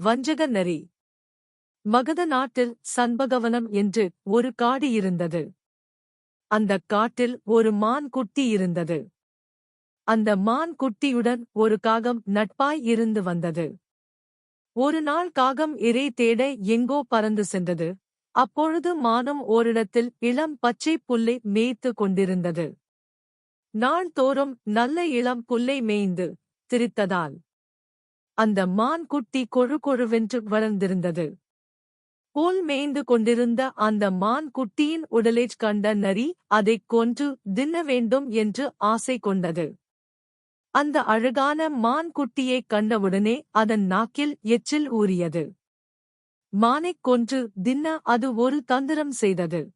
வஞ்சக நரி மகத நாட்டில் சண்பகவனம் என்று ஒரு காடு இருந்தது. அந்தக் காட்டில் ஒரு மான் குட்டி இருந்தது. அந்த மான் குட்டியுடன் ஒரு காகம் நட்பாய் இருந்து வந்தது. ஒரு நாள் காகம் இறை தேட எங்கோ பறந்து சென்றது. அப்பொழுது மானும் ஓரிடத்தில் இளம் பச்சை புல்லை மேய்த்து கொண்டிருந்தது. நாள்தோறும் நல்ல இளம் புல்லை மேய்ந்து திரித்ததால் அந்த மான் குட்டி கொழு கொழுவென்று வளர்ந்திருந்தது. புல் மேய்ந்து கொண்டிருந்த அந்த மான் குட்டியின் உடலைக் கண்ட நரி அதைக் கொன்று தின்ன வேண்டும் என்று ஆசை கொண்டது. அந்த அழகான மான் குட்டியைக் கண்டவுடனே அதன் நாக்கில் எச்சில் ஊறியது. மானைக் கொன்று தின்ன அது ஒரு தந்திரம் செய்தது.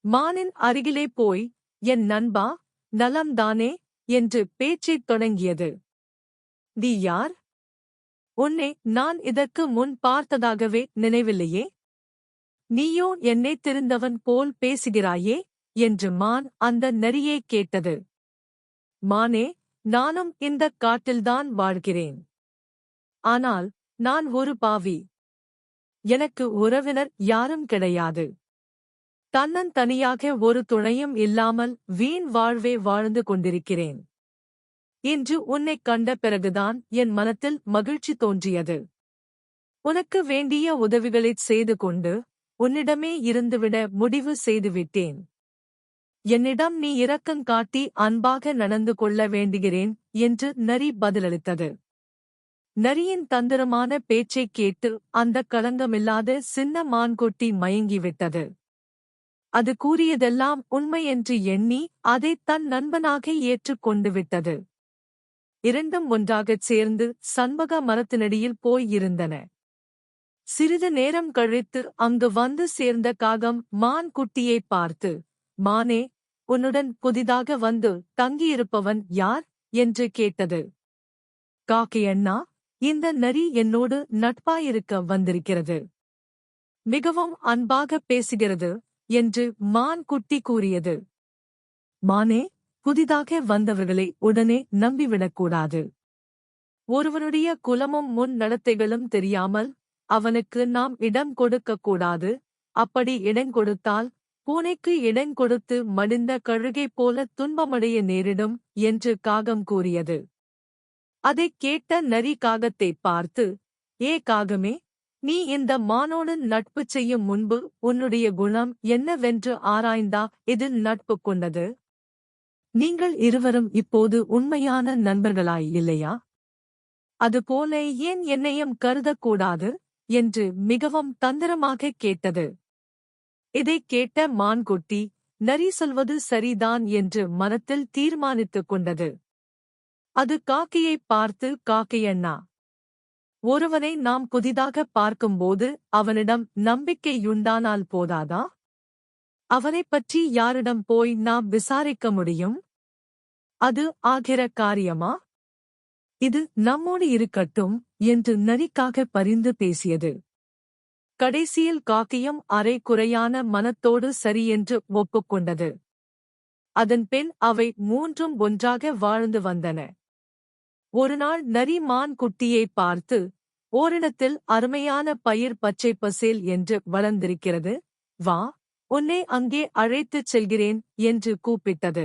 மானின் அருகிலே போய் என் நண்பா நலம்தானே என்று பேச்சைத் தொடங்கியது. நீ யார்? உன்னை நான் இதற்கு முன் பார்த்ததாகவே நினைவில்லையே? நீயோ என்னைத் தெரிந்தவன் போல் பேசுகிறாயே? என்று மான் அந்த நரியை கேட்டது. மானே நானும் இந்தக் காட்டில்தான் வாழ்கிறேன். ஆனால் நான் ஒரு பாவி. எனக்கு உறவினர் யாரும் கிடையாது. தன்னந்தனியாக ஒரு துணையும் இல்லாமல் வீண் வாழ்வே வாழ்ந்து கொண்டிருக்கிறேன். இன்று உன்னைக் கண்ட பிறகுதான் என் மனத்தில் மகிழ்ச்சி தோன்றியது. உனக்கு வேண்டிய உதவிகளைச் செய்து கொண்டு உன்னிடமே இருந்துவிட முடிவு செய்துவிட்டேன். என்னிடம் நீ இரக்கங் காட்டி அன்பாக நடந்து கொள்ள வேண்டுகிறேன் என்று நரி பதிலளித்தது. நரியின் தந்திரமான பேச்சைக் கேட்டு அந்தக் களங்கமில்லாத சின்ன மான்குட்டி மயங்கிவிட்டது. அது கூறியதெல்லாம் உண்மை என்று எண்ணி அதைத் தன் நண்பனாக ஏற்றுக்கொண்டு விட்டது. இரண்டும் ஒன்றாகச் சேர்ந்து சண்பக மரத்தினடியில் போய் இருந்தன. சிறிது நேரம் கழித்து அங்கு வந்து சேர்ந்த காகம் மான் குட்டியை பார்த்து மானே உன்னுடன் புதிதாக வந்து தங்கியிருப்பவன் யார்? என்று கேட்டது. காக்கையண்ணா இந்த நரி என்னோடு நட்பாயிருக்க வந்திருக்கிறது. மிகவும் அன்பாக பேசுகிறது என்று மான் குட்டி கூறியது. மானே புதிதாக வந்தவர்களை உடனே நம்பிவிடக்கூடாது. ஒருவனுடைய குலமும் முன் நடத்தைகளும் தெரியாமல் அவனுக்கு நாம் இடம் கொடுக்கக்கூடாது. அப்படி இடம் கொடுத்தால் பூனைக்கு இடம் கொடுத்து மடிந்த கழுகை போல துன்பமடைய நேரிடும் என்று காகம் கூறியது. அதைக் கேட்ட நரி காகத்தை பார்த்து ஏ காகமே நீ இந்த மானோடு நட்பு செய்யும் முன்பு உன்னுடைய குணம் என்னவென்று ஆராய்ந்தா இதில் நட்பு கொண்டது? நீங்கள் இருவரும் இப்போது உண்மையான நண்பர்களாய் இல்லையா? அதுபோல ஏன் என்னையும் கருதக்கூடாது? என்று மிகவும் தந்திரமாக கேட்டது. இதைக் கேட்ட மான்குட்டி நரி சொல்வது சரிதான் என்று மனத்தில் தீர்மானித்துக் கொண்டது. அது காக்கையைப் பார்த்து காக்கையண்ணா ஒருவனை நாம் புதிதாக பார்க்கும்போது அவனிடம் நம்பிக்கையுண்டானால் போதாதா? அவனைப் பற்றி யாரிடம் போய் நாம் விசாரிக்க முடியும்? அது ஆகிற காரியமா இது நம்மோடு இருக்கட்டும் என்று நரிக்காக பரிந்து பேசியது. கடைசியில் காக்கியம் அரை குறையான மனத்தோடு சரியென்று ஒப்புக்கொண்டது. அதன் பின் அவை மூன்றும் ஒன்றாக வாழ்ந்து வந்தன. ஒருநாள் நரி மான் குட்டியை பார்த்து ஓரிடத்தில் அருமையான பயிர் பச்சை பசேல் என்று வளர்ந்திருக்கிறது. வா உன்னை அங்கே அழைத்துச் செல்கிறேன் என்று கூப்பிட்டது.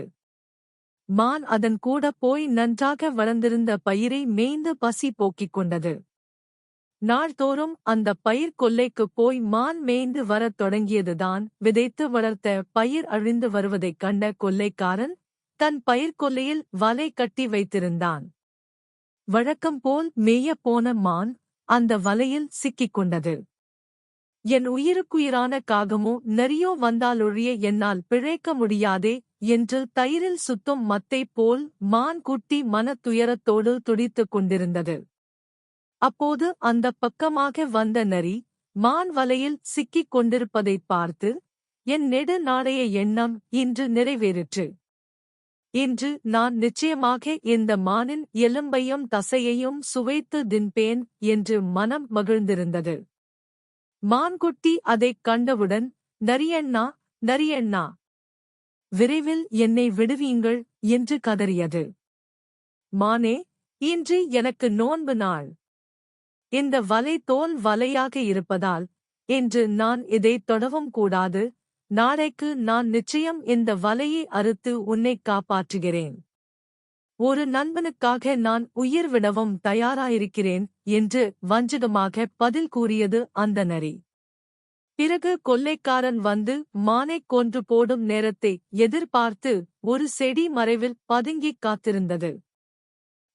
மான் அதன் கூட போய் நன்றாக வளர்ந்திருந்த பயிரை மேய்ந்து பசி போக்கிக் கொண்டது. நாள்தோறும் அந்த பயிர் கொல்லைக்குப் போய் மான் மேய்ந்து வரத் தொடங்கியதுதான் விதைத்து வளர்த்த பயிர் அழிந்து வருவதைக் கண்ட கொல்லைக்காரன் தன் பயிர் கொல்லையில் வலை கட்டி வைத்திருந்தான். வழக்கம் போல் மேயப் போன மான் அந்த வலையில் சிக்கிக் கொண்டது. என் உயிருக்குயிரான காகமோ நரியோ வந்தாலொழிய என்னால் பிழைக்க முடியாதே என்று தயிரில் சுத்தும் மத்தை போல் மான் குட்டி மனத் துயரத்தோடு துடித்துக் கொண்டிருந்தது. அப்போது அந்தப் பக்கமாக வந்த நரி மான் வலையில் சிக்கிக் கொண்டிருப்பதைப் பார்த்து என் நெடு நாடைய எண்ணம் இன்று நிறைவேறிற்று. இன்று நான் நிச்சயமாக இந்த மானின் எலும்பையும் தசையையும் சுவைத்து தின்பேன் என்று மனம் மகிழ்ந்திருந்தது. மான்குட்டி அதைக் கண்டவுடன் நரியண்ணா நரியண்ணா விரைவில் என்னை விடுவீங்கள் என்று கதறியது. மானே இன்று எனக்கு நோன்பு நாள். இந்த வலை தோல் வலையாக இருப்பதால் இன்று நான் இதை தொடவும் கூடாது. நாளைக்கு நான் நிச்சயம் இந்த வலையை அறுத்து உன்னை காப்பாற்றுகிறேன். ஒரு நண்பனுக்காக நான் உயிர் விடவும் தயாராயிருக்கிறேன் என்று வஞ்சகமாக பதில் கூறியது அந்த நரி. பிறகு கொள்ளைக்காரன் வந்து மானைக் கொன்று போடும் நேரத்தை எதிர்பார்த்து ஒரு செடி மறைவில் பதுங்கிக் காத்திருந்தது.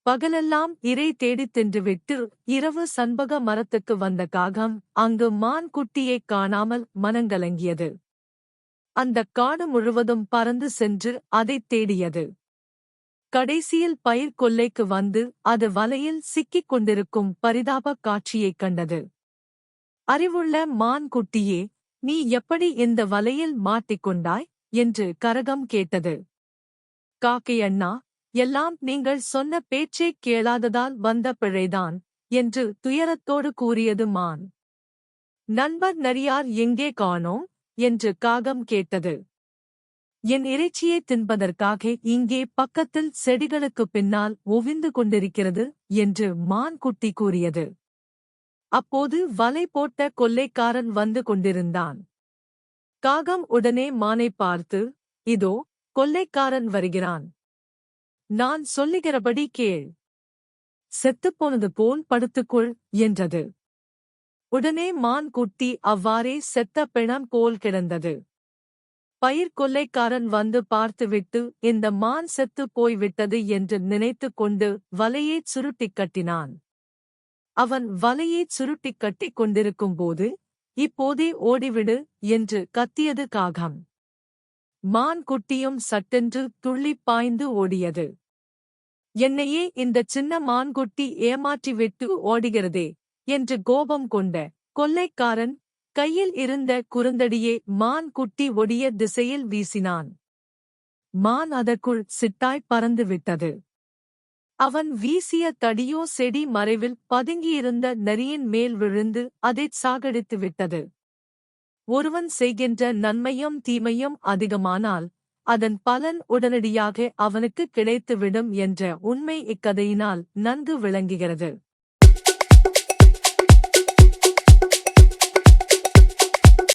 பகலெல்லாம் இரை தேடித் தின்றுவிட்டு இரவு சண்பக மரத்துக்கு வந்த காகம் அங்கு மான் குட்டியைக் காணாமல் மனங்கலங்கியது. அந்தக் காடு முழுவதும் பறந்து சென்று அதைத் தேடியது. கடைசியில் பயிர் கொல்லைக்கு வந்து அது வலையில் சிக்கிக் கொண்டிருக்கும் பரிதாபக் காட்சியைக் கண்டது. அறிவுள்ள மான் குட்டியே நீ எப்படி இந்த வலையில் மாட்டிக்கொண்டாய் என்று கரகம் கேட்டது. காக்கையண்ணா எல்லாம் நீங்கள் சொன்ன பேச்சைக் கேளாததால் வந்த பிழைதான் என்று துயரத்தோடு கூறியது மான். நண்பர் நரியார் எங்கே காணோம்? என்று காகம் கேட்டது. என் இறைச்சியை தின்பதற்காக இங்கே பக்கத்தில் செடிகளுக்குப் பின்னால் ஒவிந்து கொண்டிருக்கிறது என்று மான் குட்டி கூறியது. அப்போது வலை போட்ட கொள்ளைக்காரன் வந்து கொண்டிருந்தான். காகம் உடனே மானை பார்த்து இதோ கொல்லைக்காரன் வருகிறான். நான் சொல்லுகிறபடி கேள். செத்துப்போனது போல் படுத்துக்கொள் என்றது. உடனே மான் குட்டி அவ்வாறே செத்த பிணம் போல் கிடந்தது. பயிர் கொல்லைக்காரன் வந்து பார்த்துவிட்டு இந்த மான் செத்துப் போய்விட்டது என்று நினைத்துக் கொண்டு வலையைச் சுருட்டிக் கட்டினான். அவன் வலையைச் சுருட்டிக் கட்டிக் கொண்டிருக்கும்போது இப்போதே ஓடிவிடு என்று கத்தியது காகம். மான் குட்டியும் சட்டென்று துள்ளிப் பாய்ந்து ஓடியது. என்னையே இந்த சின்ன மான்குட்டி ஏமாற்றிவிட்டு ஓடுகிறதே என்று கோபம் கொண்ட கொல்லைக்காரன் கையில் இருந்த குறுந்தடியே மான் குட்டி ஒடிய திசையில் வீசினான். மான் அதற்குள் சிட்டாய் பறந்து விட்டது அவன் வீசிய தடியோ செடி மறைவில் பதுங்கியிருந்த நரியின் மேல் விழுந்து அதைச் சாகடித்து விட்டது ஒருவன் செய்கின்ற நன்மையும் தீமையும் அதிகமானால் அதன் பலன் உடனடியாக அவனுக்கு கிடைத்துவிடும் என்ற உண்மை இக்கதையினால் நன்கு விளங்குகிறது.